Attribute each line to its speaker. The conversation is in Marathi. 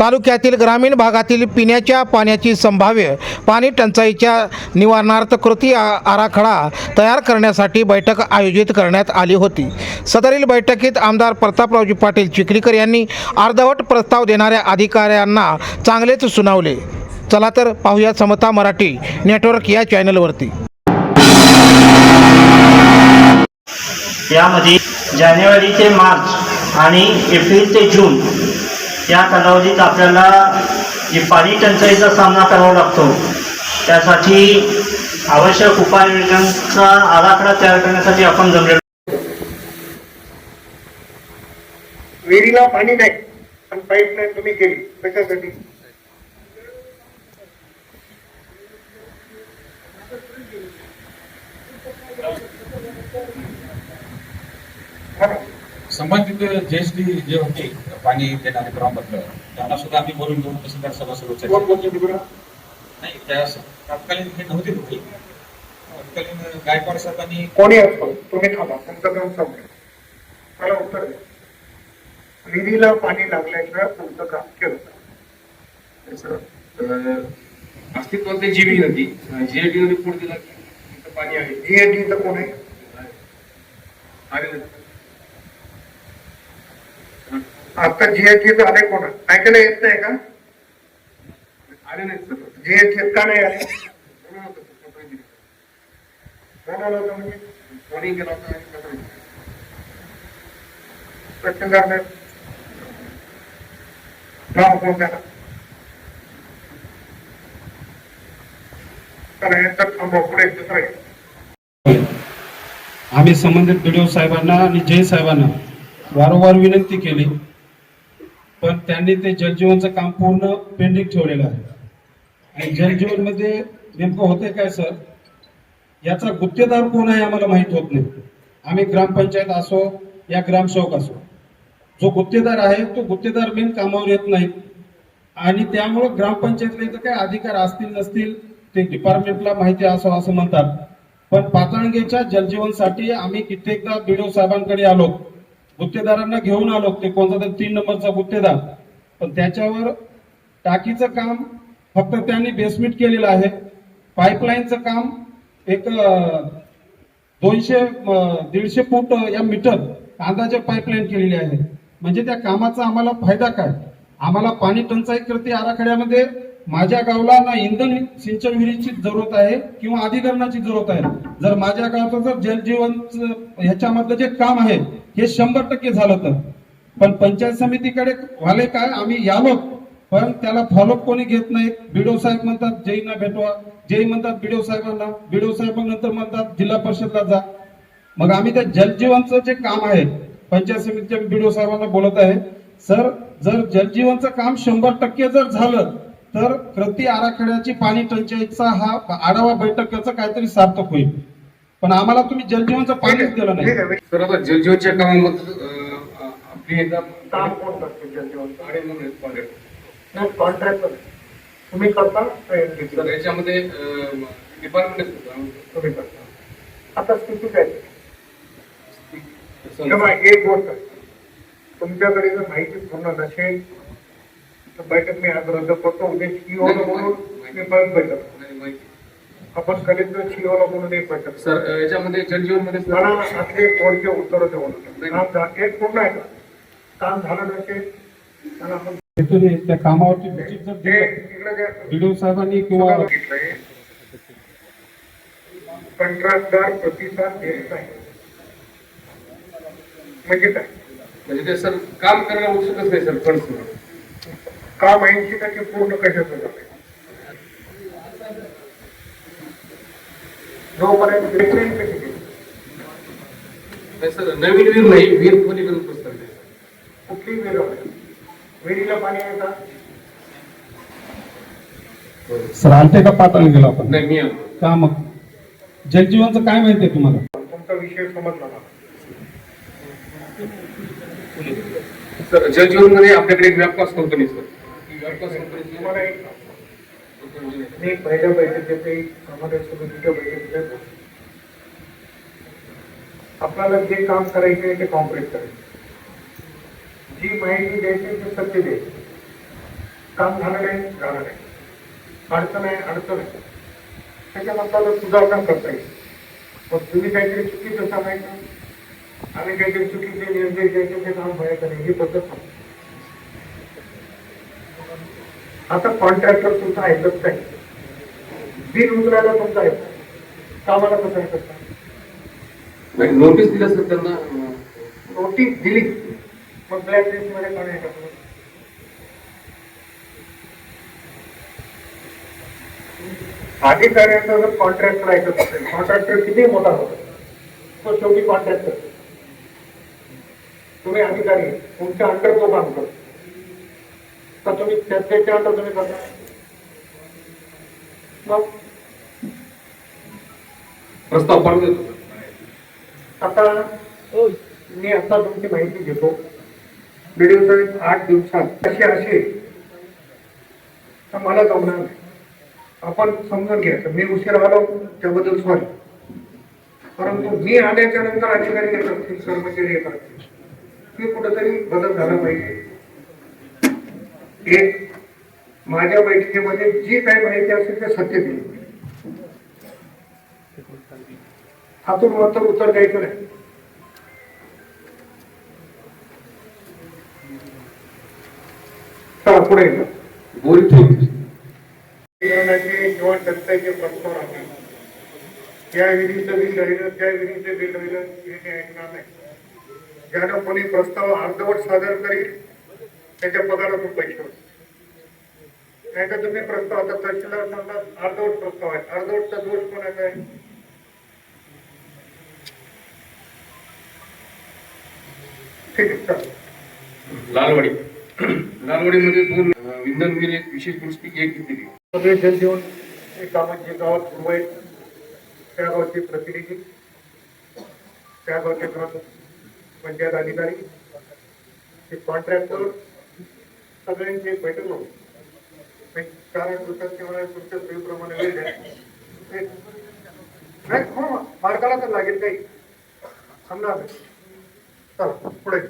Speaker 1: तालुक्यातील ग्रामीण भागातील पिण्याच्या पाण्याची संभाव्य पाणी टंचाईच्या निवारणार्थ कृती आराखडा तयार करण्यासाठी बैठक आयोजित करण्यात आली होती. सदरील बैठकीत आमदार प्रतापरावजी पाटील चिखलीकर यांनी अर्धवट प्रस्ताव देणाऱ्या अधिकाऱ्यांना चांगलेच सुनावले. चला तर पाहूया समता मराठी नेटवर्क या चॅनलवरती.
Speaker 2: यामध्ये जानेवारी ते मार्च आणि एप्रिल ते जून या कालावधीत आपल्याला जी पाणी टंचाईचा सामना करावा लागतो त्यासाठी आवश्यक उपाययोजनांचा आराखडा तयार करण्यासाठी आपण जमलेलो
Speaker 3: विहिरीला पाणी नाही पण पाईपलाईन तुम्ही केली कशासाठी?
Speaker 4: संबंधित जीएसटी जे होते पाणी देणारे ग्रामपत्र त्यांना सुद्धा आम्ही बोलून घेऊन तहसीलदार
Speaker 3: बोलतो तिकडं
Speaker 4: नाही त्या तत्कालीन हे नव्हते होते तत्कालीन गायकवाड साहेबांनी
Speaker 3: कोणी असतो तुम्ही थांबा तुमचं काम संपलं मला उत्तर द्या. विहिरीला पाणी लागल्याशिवाय तुमचं काम केलं
Speaker 5: सर अस्तित्वात ते जीवी नदी जीएटी मध्ये पूर दिला? पाणी आहे.
Speaker 3: जीएटीचं कोण आहे
Speaker 5: आणि नदी.
Speaker 3: आता जीएटीचं आले कोण? ऐकायला येत नाही का?
Speaker 5: आले नाहीत सर.
Speaker 3: जीएटी का नाही आले. कोण आलं होतं म्हणजे?
Speaker 5: कोणी गेला होता
Speaker 3: नाही. आहे.
Speaker 6: आम्ही संबंधित बीडीओ साहेबांना आणि जय साहेबांना वारंवार विनंती केली. पण त्यांनी ते जलजीवनचं काम पूर्ण पेंडिंग ठेवलेलं आहे. आणि जलजीवनमध्ये नेमकं होते काय सर? याचा गुत्तेदार कोण आहे आम्हाला माहीत होत नाही. आम्ही ग्रामपंचायत असो या ग्रामसेवक असो. जो गुत्तेदार आहे तो गुत्तेदार बिन कामावर येत नाही. आणि त्यामुळं ग्रामपंचायतला इथं काय अधिकार असतील नसतील ते डिपार्टमेंटला माहिती असो असं म्हणतात. पण पातळगेच्या जलजीवनसाठी आम्ही कित्येकदा बीडीओ साहेबांकडे आलो. गुत्तेदारांना घेऊन आलो ते कोणता तरी तीन नंबरचा गुत्तेदार. पण त्याच्यावर टाकीचं काम फक्त त्यांनी बेसमेंट केलेलं आहे. पाईपलाईनचं काम एक दोनशे दीडशे फूट या मीटर कांदाच्या पाईपलाईन केलेली आहे. म्हणजे त्या कामाचा आम्हाला फायदा काय? आम्हाला पाणी टंचाई कृती आराखड्यामध्ये माझ्या गावला ना इंधन सिंचन विहिरीची जरूरत आहे किंवा अधिकरणाची जरूरत आहे. जर माझ्या गावाचं जर जलजीवन ह्याच्यामधलं जे काम आहे हे शंभर टक्के झालं तर पण पंचायत समितीकडे वाले काय आम्ही यालो. पण त्याला फॉलोअप कोणी घेत नाही. बीडो साहेब म्हणतात जैना भेटवा. जय म्हणतात बीडो साहेबांना. बीडो साहेब नंतर म्हणतात जिल्हा परिषदला जा. मग आम्ही त्या जलजीवनचं जे काम आहे पंचायत समितीच्या बीडो साहेबांना बोलत आहे सर जर जलजीवनचं काम शंभर टक्के जर झालं तर कृती आराखड्याची पाणी टंचाईचा हा आढावा बैठकीचं काहीतरी सार्थक होईल. पण आम्हाला तुम्ही जलजीवनचं पाणीच दिलं नाही
Speaker 5: सर आता जलजीवनच्या कामामध्ये आपली एकदा
Speaker 3: काम कोण करते जलजीवनचं. नाही कॉन्ट्रॅक्ट तुम्ही करता?
Speaker 5: सर याच्यामध्ये डिपार्टमेंट
Speaker 3: तुम्ही करता आता स्थिती काय एक गोष्ट आहे. तुमच्याकडे जर माहिती पूर्ण नसेल तर बैठक मी आज रद्द करतो उद्या सीओ म्हणून मी परत बैठक
Speaker 5: माहिती.
Speaker 3: आपण कलेक्टर सीओ म्हणून एक बैठक
Speaker 5: सर याच्यामध्ये जलजीवनमध्ये
Speaker 3: मला असले थोडके उत्तर देऊ नका. काम झा- एक पूर्ण आहे का? काम झालं नसेल तर आपण
Speaker 6: तुम्ही त्या बीडीओ साहेबांनी किंवा
Speaker 3: कंत्राटदार प्रतिसाद देत नाही म्हणजे काय?
Speaker 5: म्हणजे ते सर काम करायला उत्सुकच नाही सर फंड्स
Speaker 3: काम ऐंशी टक्के पूर्ण कशाचं झालंय? जोपर्यंत विक्री कशी केली
Speaker 5: नाही सर नवीन वीर नाही वीर खोलीकरण पुस्तक आहे.
Speaker 3: कुठली वेळ विहिरीला पाणी आहे का?
Speaker 6: सर आलते का पातळी गेलो आपण?
Speaker 5: नाही मी आलो.
Speaker 6: का मग? जलजीवनचं काय माहितीये तुम्हाला?
Speaker 3: तुमचा विषय समजला
Speaker 5: सर जलजीवनमध्ये आपल्याकडे एक व्यापकास कंपनी सर व्यापकास कंपनी
Speaker 3: तुम्हाला एक मी पहिल्या बैठकीत ते समाजात समितीच्या बैठकीत बोलतो. आपल्याला जे काम करायचे ते कॉम्प्लीट करायचे. जी माहिती द्यायची ते सत्य द्यायची. काम झालं नाही झालं नाही. अडचण आहे अडचण आहे. त्याच्यानंतर सुधारणा करता येईल. मग तुम्ही काहीतरी चुकीचं सांगायचं आणि काहीतरी चुकीचे निर्देश द्यायचे ते काम व्हायचं नाही. ही पद्धत नाही. आता कॉन्ट्रॅक्टर तुमचा ऐकत नाही. बिल उचलायला तुमचा ऐकत कामाला कसं नाही
Speaker 5: नाही, नोटीस दिलं सर त्यांना.
Speaker 3: नोटीस दिली. मग ब्लॅक लिस्टमध्ये कोण आहे टाकलं अधिकाऱ्याचा जर कॉन्ट्रॅक्टर ऐकत असेल कॉन्ट्रॅक्टर किती मोठा होता? तो शेवटी कॉन्ट्रॅक्टर तुम्ही अधिकारी आहे. तुमच्या अंडर तो काम करतो. तर तुम्ही त्या- त्याच्या अंडर तुम्ही करता मग
Speaker 5: प्रस्ताव परत देतो.
Speaker 3: आता हो, मी आता तुमची माहिती घेतो. व्हिडिओ साहेब आठ दिवसात कशी असे? तर मला जमणार नाही. आपण समजून घ्यायचं. मी उशीर आलो त्याबद्दल सॉरी परंतु मी आल्याच्यानंतर अधिकारी येत असतील कर्मचारी येत असतील. की कुठंतरी बदल झाला पाहिजे. एक माझ्या बैठकीमध्ये जी काही माहिती असेल ते सत्य दिली. हातून मात्र उत्तर द्यायचं नाही चला पुढे धरणाचे किंवा प्रस्ताव राहतील. त्या विधीचं बिल राहिलं त्या विधीचं बिल राहिलं हे ऐकणार नाही. ज्यानं कोणी प्रस्ताव अर्धवट सादर करील त्याच्या पगारातून पैसे नाही तर तुम्ही प्रस्ताव आता तहसीलदार सांगतात अर्धवट प्रस्ताव आहे. अर्धवटचा दोष कोणाचा आहे? ठीक आहे
Speaker 5: लालवाडी. लालवाडीमध्ये दोन विंधन मिल एक विशेष दुरुस्ती एक दिली
Speaker 3: सगळे जल देऊन हे कामं जे गावात सुरू आहेत. त्या गावचे प्रतिनिधी त्या गावचे पंचायत अधिकारी ते कॉन्ट्रॅक्टर सगळ्यांचे बैठक होती एक चार दिवसात किंवा तुमच्या सोयीप्रमाणे वेळ द्या. ते- नाही हो मार्गाला तर लागेल काही. समजा चला पुढे